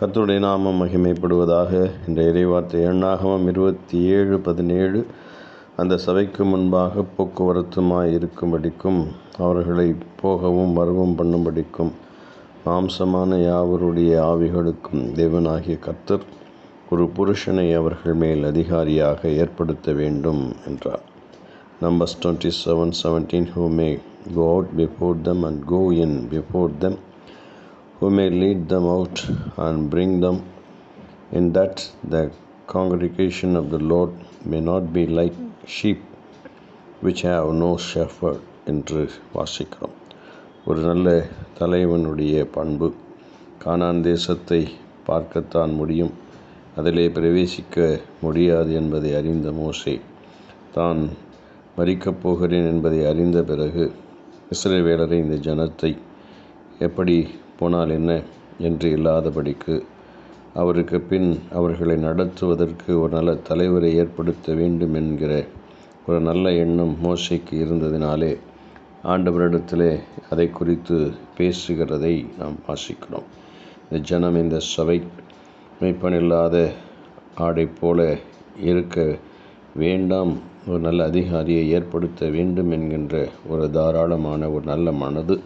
கத்துடைய நாமம் மகிமைப்படுவதாக இந்த இறைவார்த்தை எண்ணாகமம் இருபத்தி ஏழு பதினேழு. அந்த சபைக்கு முன்பாக போக்குவரத்துமாய் இருக்கும்படிக்கும் அவர்களை போகவும் வரவும் பண்ணும்படிக்கும் மாம்சமான யாவருடைய ஆவிகளுக்கும் தேவனாகிய கர்த்தர் ஒரு புருஷனை அவர்கள் மேல் அதிகாரியாக ஏற்படுத்த வேண்டும் என்றார். Numbers twenty seven seventeen who may go out before them and go in before them. Who may lead them out and bring them, in that the congregation of the Lord may not be like sheep which have no shepherd என்று வாசிக்கிறோம் ஒரு நல்ல தலைவனுடைய பண்பு. கானான் தேசத்தை பார்க்கத்தான் முடியும். அதிலே பிரவேசிக்க முடியாது என்பதை அறிந்த மோசே தான் மறிக்கப் போகிறேன் என்பதை அறிந்த பிறகு இஸ்ரேவேலரை இந்த ஜனத்தை எப்படி போனால் என்ன என்று இல்லாதபடிக்கு அவருக்கு பின் அவர்களை நடத்துவதற்கு ஒரு நல்ல தலைவரை ஏற்படுத்த வேண்டும் என்கிற ஒரு நல்ல எண்ணம் மோசைக்கு இருந்ததினாலே ஆண்டவரிடத்திலே அதை குறித்து பேசுகிறதை நாம் வாசிக்கிறோம். இந்த ஜனம் இந்த சபை மெய்ப்பனில்லாத ஆடை போல இருக்க வேண்டாம். ஒரு நல்ல அதிகாரியை ஏற்படுத்த வேண்டும் என்கின்ற ஒரு தாராளமான ஒரு நல்ல மனது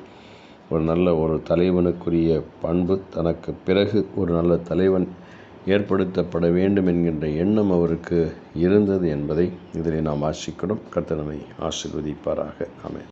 ஒரு நல்ல ஒரு தலைவனுக்குரிய பண்பு தனக்கு பிறகு ஒரு நல்ல தலைவன் ஏற்படுத்தப்பட வேண்டும் என்கின்ற எண்ணம் அவருக்கு இருந்தது என்பதை இதில் நாம் ஆசிக்கிறோம் கர்த்தனமை ஆசிர்வதிப்பாராக. ஆமென்.